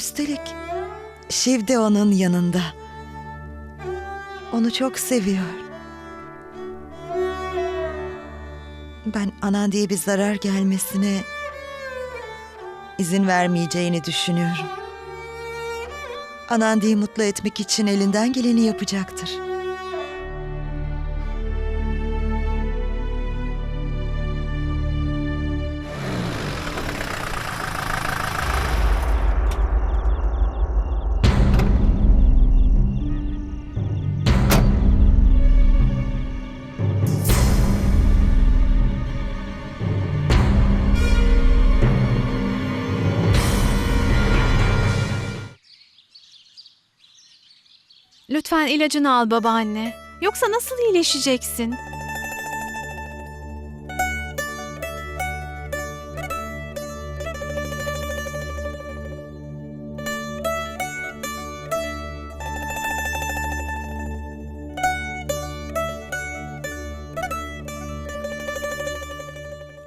Üstelik Şiv de onun yanında. Onu çok seviyor. Ben Anandi'ye bir zarar gelmesine izin vermeyeceğini düşünüyorum. Anandi'yi mutlu etmek için elinden geleni yapacaktır. Lütfen ilacını al babaanne. Yoksa nasıl iyileşeceksin?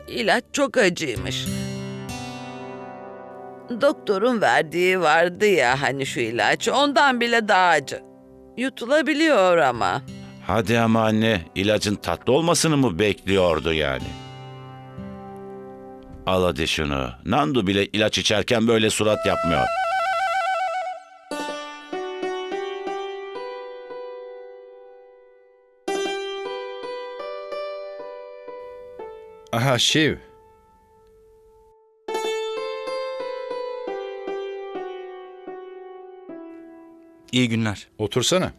İlaç çok acıymış. Doktorun verdiği vardı ya hani şu ilaç ondan bile daha acı. Yutulabiliyor ama. Hadi ama anne, ilacın tatlı olmasını mı bekliyordu yani? Al hadi şunu. Nandu bile ilaç içerken böyle surat yapmıyor. Aha Şiv. İyi günler. Otursana.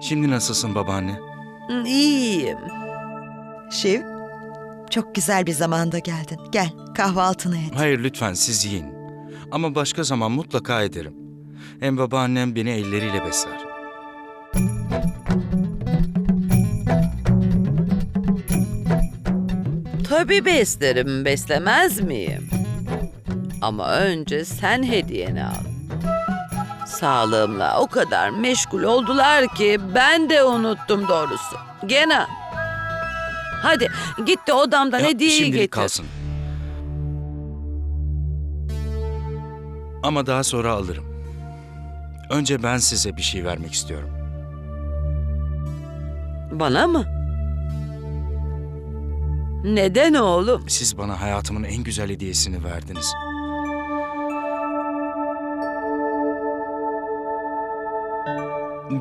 Şimdi nasılsın babaanne? Hı, İyiyim. Şiv, çok güzel bir zamanda geldin. Gel, kahvaltını et. Hayır lütfen siz yiyin. Ama başka zaman mutlaka ederim. Hem babaannem beni elleriyle besler. Tabii beslerim, beslemez miyim? Ama önce sen hediyeni al. Sağlığımla o kadar meşgul oldular ki ben de unuttum doğrusu. Gene. Hadi git de odamdan Ya, hediyeyi şimdilik getir. kalsın. Ama daha sonra alırım. Önce ben size bir şey vermek istiyorum. Bana mı? Neden oğlum? Siz bana hayatımın en güzel hediyesini verdiniz.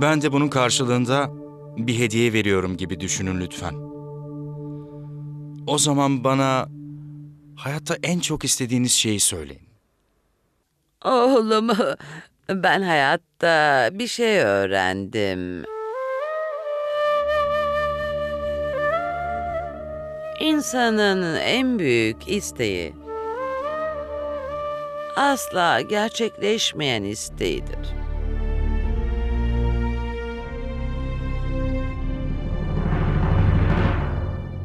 Ben de bunun karşılığında bir hediye veriyorum gibi düşünün lütfen. O zaman bana hayatta en çok istediğiniz şeyi söyleyin. Oğlum, ben hayatta bir şey öğrendim. İnsanın en büyük isteği asla gerçekleşmeyen isteğidir.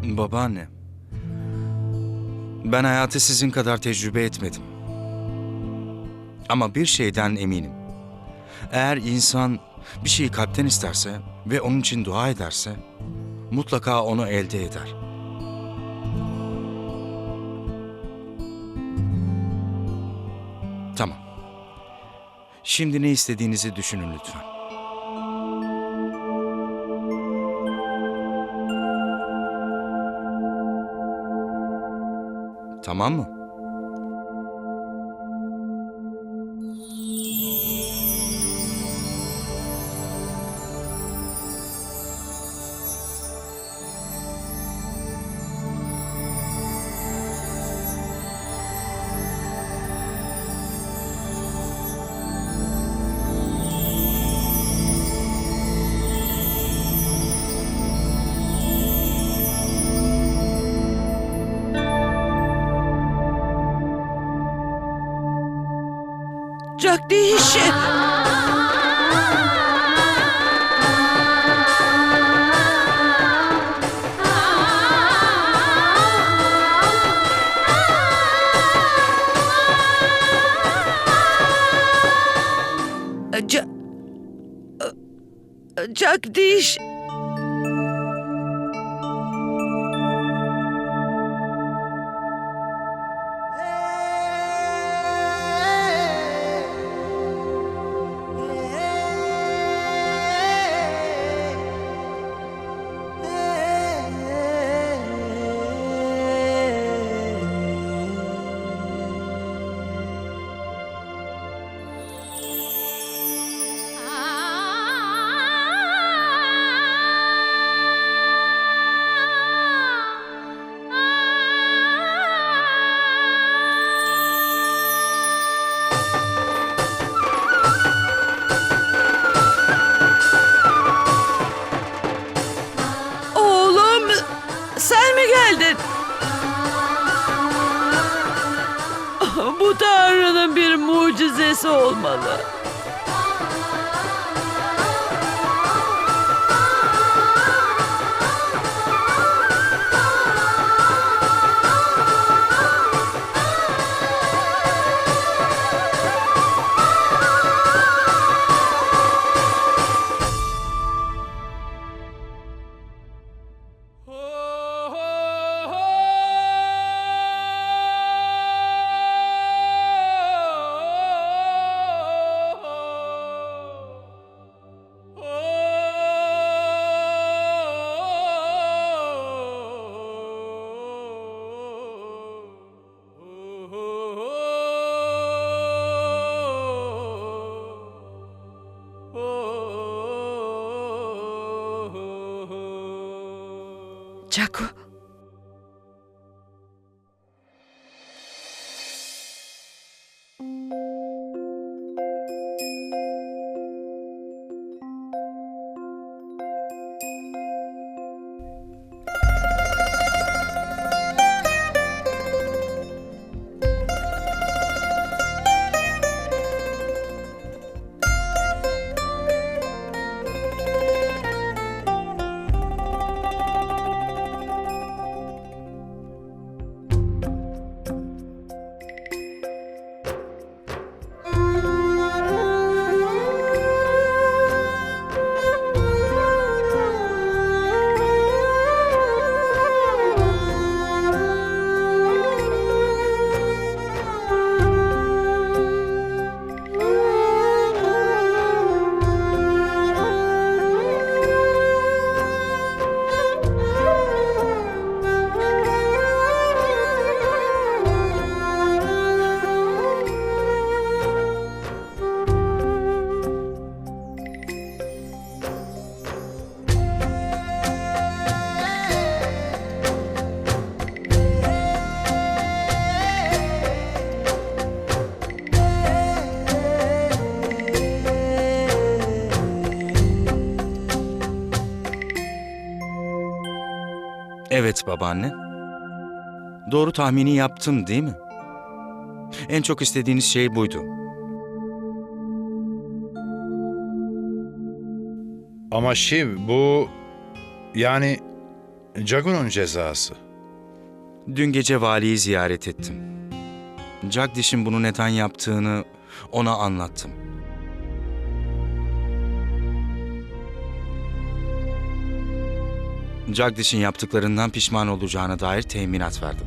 Babaanne. Ben hayatı sizin kadar tecrübe etmedim. Ama bir şeyden eminim. Eğer insan bir şeyi kalpten isterse ve onun için dua ederse mutlaka onu elde eder. Tamam. Şimdi ne istediğinizi düşünün lütfen. Tamam mı? Jagdish! Ja- Jagdish! Mucizesi olmalı. 着。Babaanne. Doğru tahmini yaptım değil mi? En çok istediğiniz şey buydu. Ama Shiv bu yani Jagun'un cezası. Dün gece valiyi ziyaret ettim. Jagdish'in bunu neden yaptığını ona anlattım. Jagdish'in yaptıklarından pişman olacağına dair teminat verdim.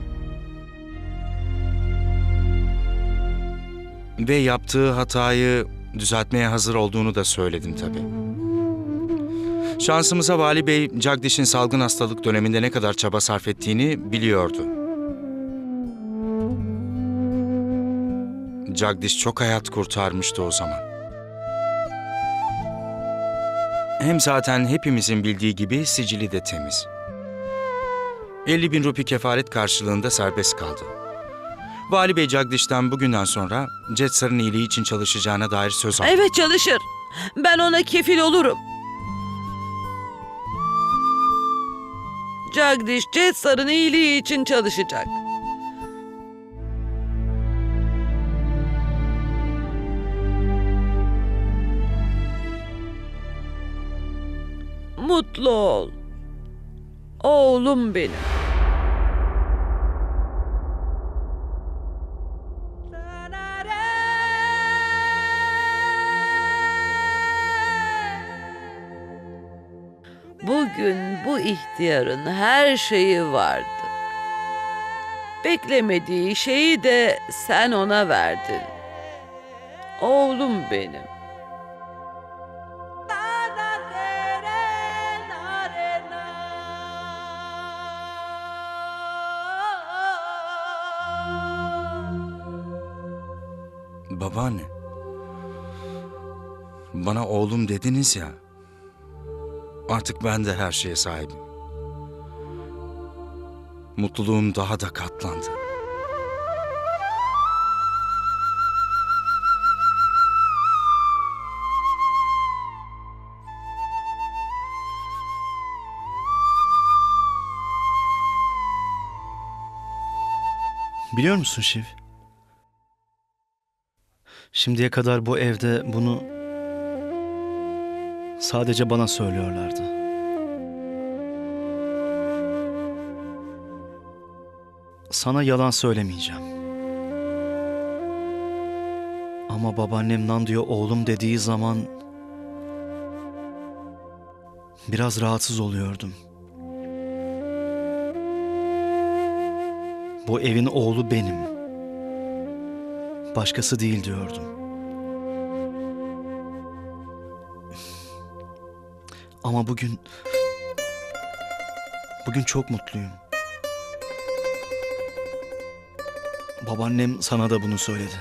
Ve yaptığı hatayı düzeltmeye hazır olduğunu da söyledim tabii. Şansımıza Vali Bey, Jagdish'in salgın hastalık döneminde ne kadar çaba sarf ettiğini biliyordu. Jagdish çok hayat kurtarmıştı o zaman. Hem zaten hepimizin bildiği gibi sicili de temiz. 50 bin rupi kefaret karşılığında serbest kaldı. Vali Bey Jagdish'ten bugünden sonra Jetsar'ın iyiliği için çalışacağına dair söz aldı. Evet çalışır. Ben ona kefil olurum. Jagdish Jetsar'ın iyiliği için çalışacak. Mutlu ol. Oğlum benim. Bugün bu ihtiyarın her şeyi vardı. Beklemediği şeyi de sen ona verdin. Oğlum benim. Babaanne. Bana oğlum dediniz ya. Artık ben de her şeye sahibim. Mutluluğum daha da katlandı. Biliyor musun Şiv? Şimdiye kadar bu evde bunu sadece bana söylüyorlardı. Sana yalan söylemeyeceğim. Ama babaannem Nandiyo oğlum dediği zaman biraz rahatsız oluyordum. Bu evin oğlu benim. Başkası değil diyordum. Ama bugün bugün çok mutluyum. Babaannem sana da bunu söyledi.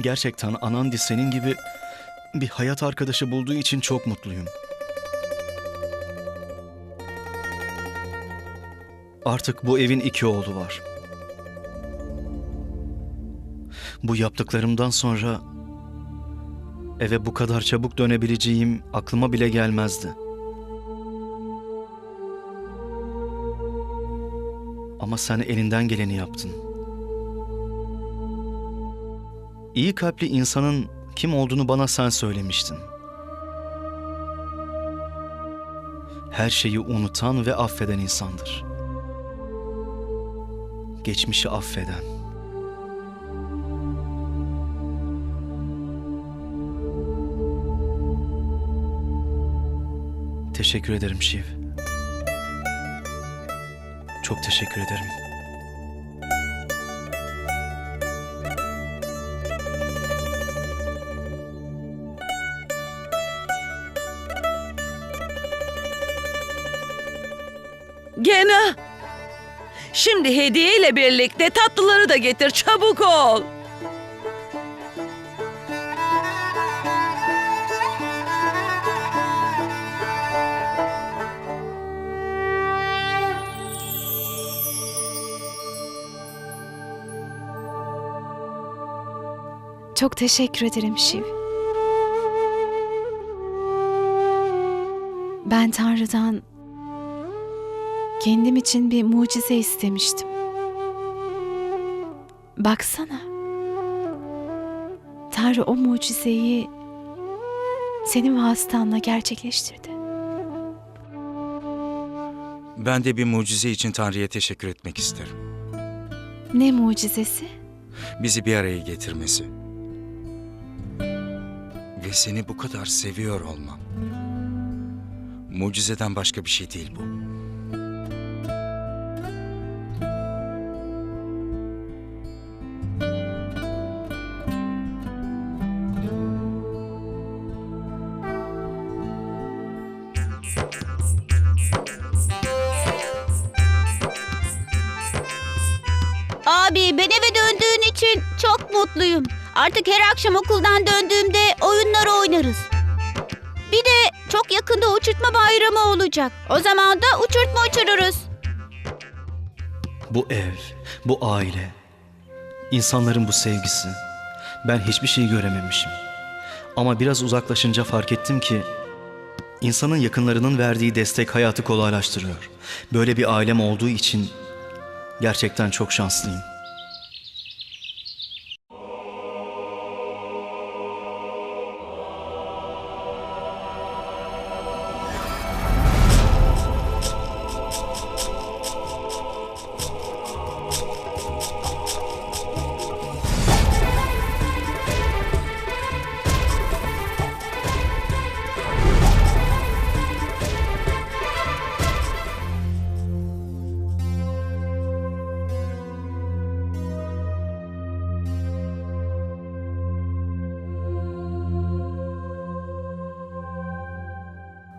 Gerçekten Anandi senin gibi bir hayat arkadaşı bulduğu için çok mutluyum. Artık bu evin iki oğlu var. Bu yaptıklarımdan sonra eve bu kadar çabuk dönebileceğim aklıma bile gelmezdi. Ama sen elinden geleni yaptın. İyi kalpli insanın kim olduğunu bana sen söylemiştin. Her şeyi unutan ve affeden insandır. Geçmişi affeden. Teşekkür ederim Şiv. Çok teşekkür ederim. Şimdi hediye ile birlikte tatlıları da getir çabuk ol. Çok teşekkür ederim Şiv. Ben Tanrı'dan kendim için bir mucize istemiştim. Baksana. Tanrı o mucizeyi senin vasıtanla gerçekleştirdi. Ben de bir mucize için Tanrı'ya teşekkür etmek isterim. Ne mucizesi? Bizi bir araya getirmesi. Ve seni bu kadar seviyor olmam. Mucizeden başka bir şey değil bu. Artık her akşam okuldan döndüğümde oyunlar oynarız. Bir de çok yakında uçurtma bayramı olacak. O zaman da uçurtma uçururuz. Bu ev, bu aile, insanların bu sevgisi. Ben hiçbir şey görememişim. Ama biraz uzaklaşınca fark ettim ki insanın yakınlarının verdiği destek hayatı kolaylaştırıyor. Böyle bir ailem olduğu için gerçekten çok şanslıyım.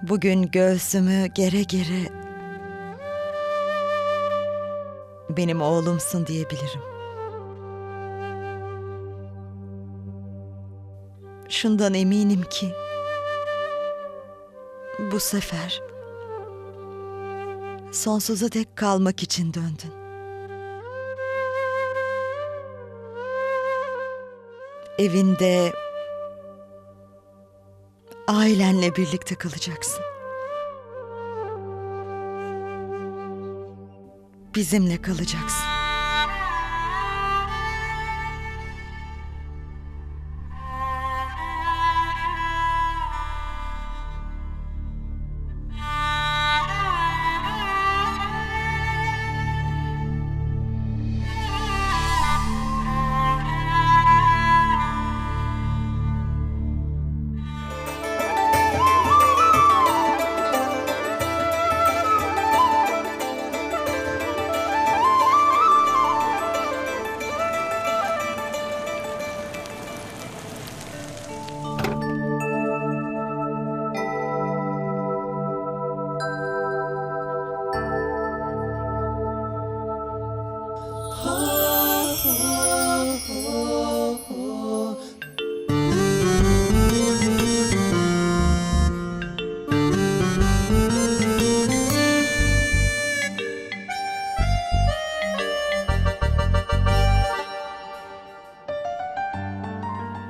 Bugün göğsümü gere gere benim oğlumsun diyebilirim. Şundan eminim ki bu sefer sonsuza dek kalmak için döndün. Evinde ailenle birlikte kalacaksın. Bizimle kalacaksın.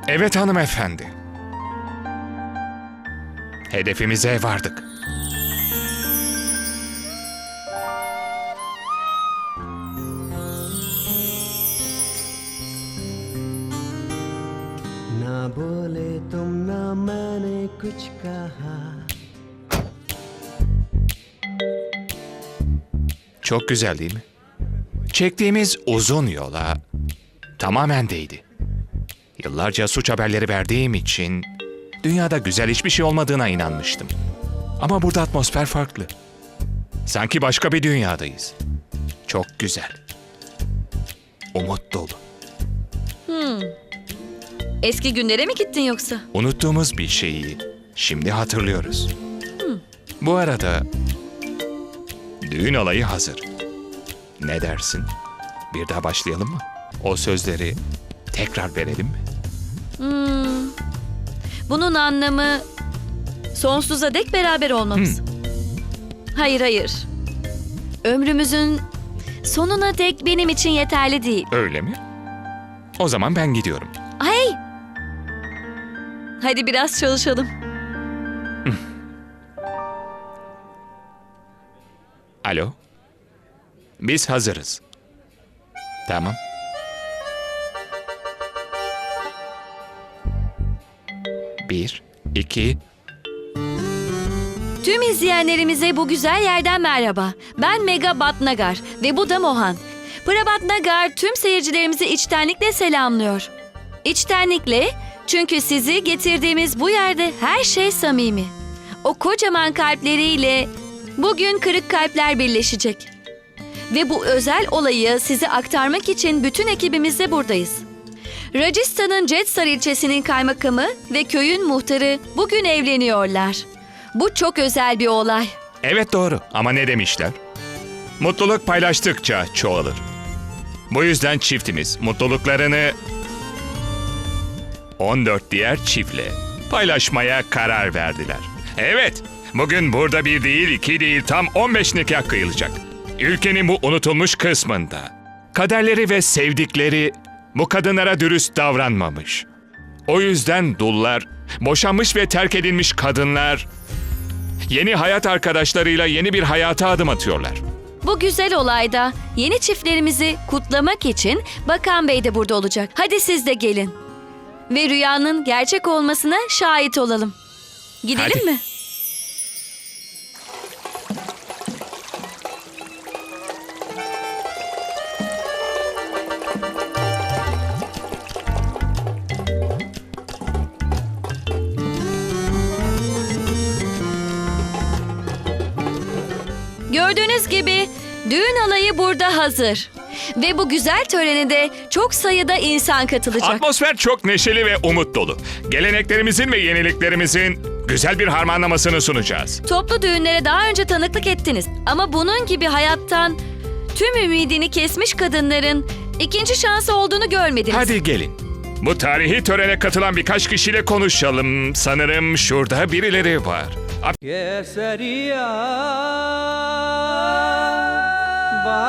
Evet hanımefendi. Hedefimize vardık. ना बोले तुम ना मैंने कुछ कहा Çok güzel değil mi? Çektiğimiz uzun yola tamamen değdi. Yıllarca suç haberleri verdiğim için dünyada güzel hiçbir şey olmadığına inanmıştım. Ama burada atmosfer farklı. Sanki başka bir dünyadayız. Çok güzel. Umut dolu. Eski günlere mi gittin yoksa? Unuttuğumuz bir şeyi şimdi hatırlıyoruz. Bu arada düğün alayı hazır. Ne dersin? Bir daha başlayalım mı? O sözleri tekrar verelim mi? Bunun anlamı sonsuza dek beraber olmamız. Hayır hayır. Ömrümüzün sonuna dek benim için yeterli değil. Öyle mi? O zaman ben gidiyorum. Hey! Hadi biraz çalışalım. Alo? Biz hazırız. Tamam. Bir, iki, Tüm izleyenlerimize bu güzel yerden merhaba. Ben Mega Batnagar ve bu da Mohan. Prabat Nagar tüm seyircilerimizi içtenlikle selamlıyor. İçtenlikle çünkü sizi getirdiğimiz bu yerde her şey samimi. O kocaman kalpleriyle bugün kırık kalpler birleşecek. Ve bu özel olayı size aktarmak için bütün ekibimizle buradayız. Rajasthan'ın Jetsar ilçesinin kaymakamı ve köyün muhtarı bugün evleniyorlar. Bu çok özel bir olay. Evet doğru ama ne demişler? Mutluluk paylaştıkça çoğalır. Bu yüzden çiftimiz mutluluklarını 14 diğer çiftle paylaşmaya karar verdiler. Evet, bugün burada bir değil, iki değil, tam 15 nikah kıyılacak. Ülkenin bu unutulmuş kısmında. Kaderleri ve sevdikleri bu kadınlara dürüst davranmamış. O yüzden dullar, boşanmış ve terk edilmiş kadınlar yeni hayat arkadaşlarıyla yeni bir hayata adım atıyorlar. Bu güzel olayda yeni çiftlerimizi kutlamak için Bakan Bey de burada olacak. Hadi siz de gelin. Ve rüyanın gerçek olmasına şahit olalım. Gidelim Hadi. mi? Gördüğünüz gibi düğün alayı burada hazır. Ve bu güzel törene de çok sayıda insan katılacak. Atmosfer çok neşeli ve umut dolu. Geleneklerimizin ve yeniliklerimizin güzel bir harmanlamasını sunacağız. Toplu düğünlere daha önce tanıklık ettiniz. Ama bunun gibi hayattan tüm ümidini kesmiş kadınların ikinci şansı olduğunu görmediniz. Hadi gelin. Bu tarihi törene katılan birkaç kişiyle konuşalım. Sanırım şurada birileri var. केसरिया बा